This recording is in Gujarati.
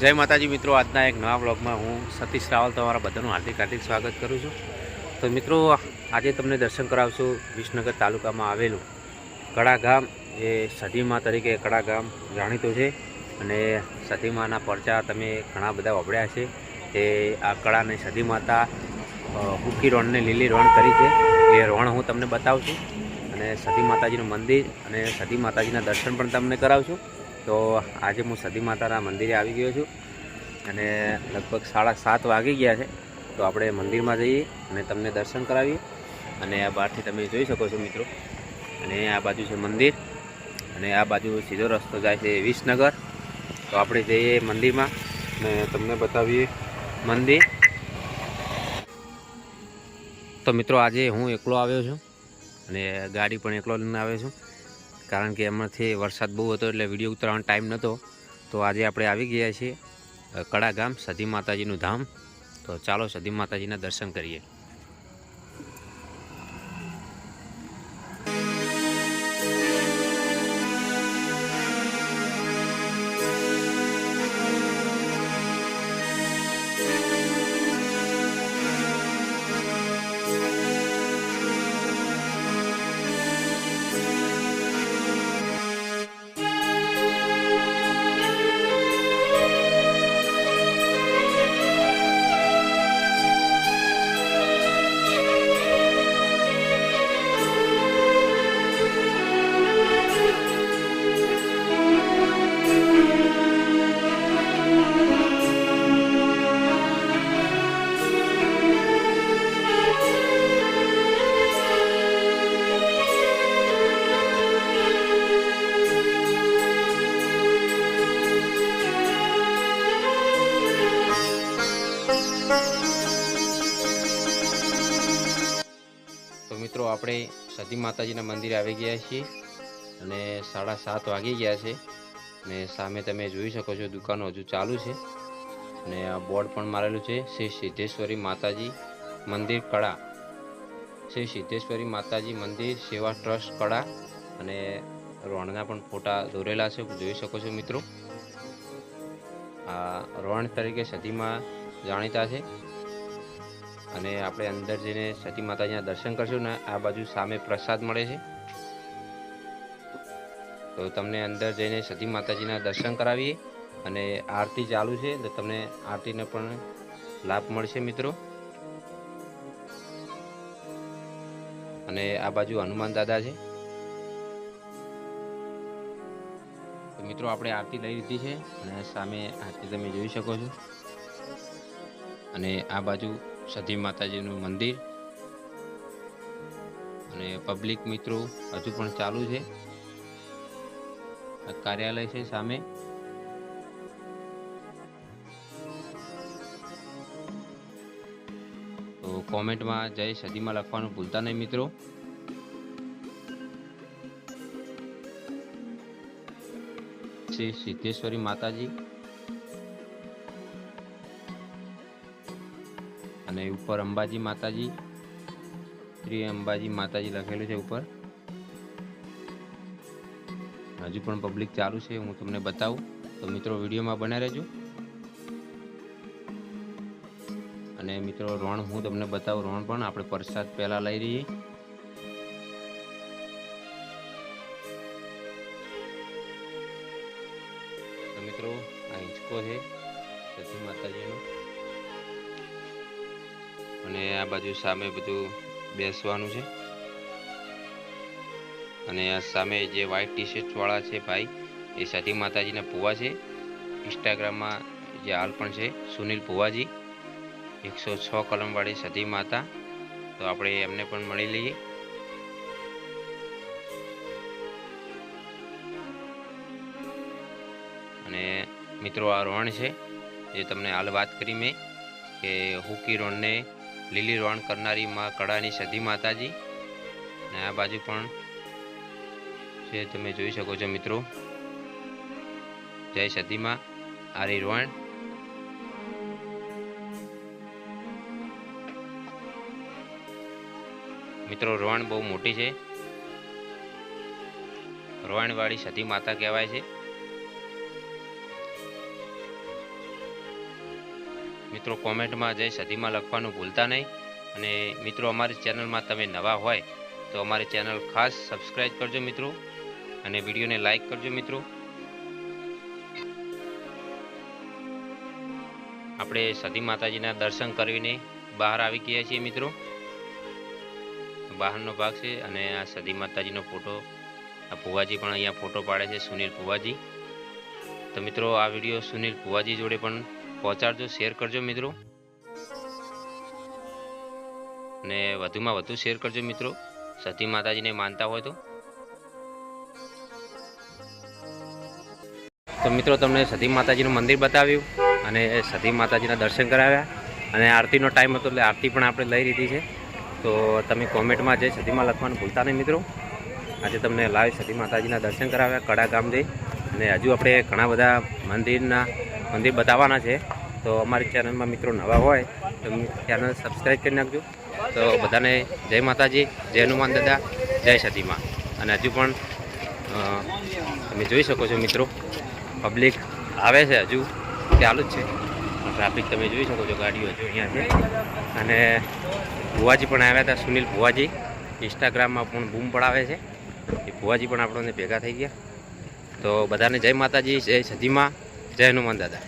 જય માતાજી મિત્રો, આજના એક નવા બ્લોગમાં હું સતીશ રાવલ તમારા બધાનું હાર્દિક હાર્દિક સ્વાગત કરું છું. તો મિત્રો, આજે તમને દર્શન કરાવશું વિસનગર તાલુકામાં આવેલું કડા ગામ એ સતીમા તરીકે કડા ગામ જાણીતું છે અને સતીમાના પરચા તમે ઘણા બધા વપડ્યા છે. તે આ કળાને સતી માતા હુકી રોણને લીલી રોણ કરી છે. એ રોણ હું તમને બતાવું છું અને સતી માતાજીનું મંદિર અને સતી માતાજીના દર્શન પણ તમને કરાવશું. તો આજે હું સતી માતાના મંદિરે આવી ગયો છું અને લગભગ સાડા સાત વાગી ગયા છે. તો આપણે મંદિરમાં જઈએ અને તમને દર્શન કરાવીએ. અને આ બહારથી તમે જોઈ શકો છો મિત્રો. અને આ બાજુ છે મંદિર. અને આ બાજુ સીધો રસ્તો જાય છે વિસનગર. તો આપણે જઈએ મંદિરમાં અને તમને બતાવીએ મંદિર. તો મિત્રો આજે હું એકલો આવ્યો છું અને ગાડી પણ એકલો લઈને આવ્યો છું. કારણ કે એમાંથી વરસાદ બહુ હતો એટલે વીડિયો ઉતારવાનો ટાઈમ નહોતો. તો આજે આપણે આવી ગયા છીએ કડા ગામ સધી માતાજીનું ધામ. તો ચાલો સધી માતાજીના દર્શન કરીએ. તો મિત્રો, આપણે સતી માતાજીના મંદિરે આવી ગયા છીએ અને સાડા સાત વાગી ગયા છે અને સામે તમે જોઈ શકો છો દુકાનો હજુ ચાલુ છે અને આ બોર્ડ પણ મારેલું છે શ્રી સિદ્ધેશ્વરી માતાજી મંદિર કળા. શ્રી સિદ્ધેશ્વરી માતાજી મંદિર સેવા ટ્રસ્ટ કળા અને રોણના પણ ફોટા દોરેલા છે, જોઈ શકો છો મિત્રો. આ રોણ તરીકે સતીમાં જાણીતા છે. અને આપણે અંદર જઈને સતી માતાજીના દર્શન કરશું ને આ બાજુ સામે પ્રસાદ મળે છે. તો તમને અંદર જઈને સતી માતાજીના દર્શન કરાવીએ અને આરતી ચાલુ છે. તો તમને આરતીનો પણ લાભ મળશે મિત્રો. અને આ બાજુ હનુમાન દાદા છે. તો મિત્રો આપણે આરતી લઈ લીધી છે અને સામે આરતી તમે જોઈ શકો છો. અને આ બાજુ સધી માતાજીનું મંદિર. અને પબ્લિક મિત્રો, હજુ પણ ચાલુ છે. કાર્યાલય છે સામે. તો કોમેન્ટમાં જય સદીમાં લખવાનું ભૂલતા નહીં મિત્રો. શ્રી સિદ્ધેશ્વરી માતાજી. અને ઉપર અંબાજી માતાજી શ્રી અંબાજી માતાજી લખેલું છે ઉપર. હજુ પણ પબ્લિક ચાલુ છે, હું તમને બતાવું. તો મિત્રો, વિડીયોમાં બને રહેજો. અને મિત્રો, રણ હું તમને બતાવું. રણ પણ આપણે પ્રસાદ પહેલા લઈ રહીએ. મિત્રો, આ હિંચકો છે, સતી માતાજીનો. અને આ બાજુ સામે બધું બેસવાનું છે. અને આ સામે જે વ્હાઈટ ટી શર્ટ વાળા છે ભાઈ, એ સતી માતાજીના પુવા છે. ઇન્સ્ટાગ્રામમાં જે હાલ પણ છે, સુનિલ પુવાજી એકસો છ કલમવાળી સતી માતા. તો આપણે એમને પણ મળી લઈએ. અને મિત્રો, આ રોણ છે, જે તમને હાલ વાત કરી મેં, કે હુકી રોણને લીલી રોણ કરનારી માં કળાની સધી માતાજી. અને આ બાજુ પણ છે તમે જોઈ શકો છો મિત્રો. જય સતીમાં આરી રોણ. મિત્રો, રોણ બહુ મોટી છે. રોણવાળી સતી માતા કહેવાય છે. મિત્રો કોમેન્ટમાં જય સદીમાં લખવાનું ભૂલતા નહીં. અને મિત્રો, અમારી ચેનલમાં તમે નવા હોય તો અમારી ચેનલ ખાસ સબસ્ક્રાઈબ કરજો મિત્રો. અને વિડીયોને લાઈક કરજો મિત્રો. આપણે સતી માતાજીના દર્શન કરીને બહાર આવી ગયા છીએ મિત્રો. બહારનો ભાગ છે અને આ સતી માતાજીનો ફોટો, આ ભુવાજી પણ અહીંયા ફોટો પાડે છે સુનિલ ભુવાજી. તો મિત્રો, આ વીડિયો સુનિલ ભુવાજી જોડે પણ પહોંચાડજો, શેર કરજો મિત્રો. અને વધુમાં વધુ શેર કરજો મિત્રો. સતી માતાજીને માનતા હોય તો. તો મિત્રો, તમને સતી માતાજીનું મંદિર બતાવ્યું અને સતી માતાજીના દર્શન કરાવ્યા. અને આરતીનો ટાઈમ હતો એટલે આરતી પણ આપણે લઈ લીધી છે. તો તમે કોમેન્ટમાં જય સતીમાં લખવાનું ભૂલતા નહીં મિત્રો. આજે તમને લાઈવ સતી માતાજીના દર્શન કરાવ્યા કડા ગામ જઈ અને હજુ આપણે ઘણા બધા મંદિરના મંદિર બતાવવાના છે. તો અમારી ચેનલમાં મિત્રો નવા હોય તો ચેનલ સબસ્ક્રાઈબ કરી નાખજો. તો બધાને જય માતાજી, જય હનુમાન દાદા, જય સતીમાં અને હજુ પણ તમે જોઈ શકો છો મિત્રો પબ્લિક આવે છે હજુ, ચાલુ જ છે. ટ્રાફિક તમે જોઈ શકો છો ગાડીઓ હજુ અહીંયા છે. અને ભુવાજી પણ આવ્યા હતા, સુનિલ ભુવાજી. ઇન્સ્ટાગ્રામમાં પણ બૂમ પડાવે છે. એ ભુવાજી પણ આપણને ભેગા થઈ ગયા. તો બધાને જય માતાજી, જય સધીમાં જય હનુમાન દાદા.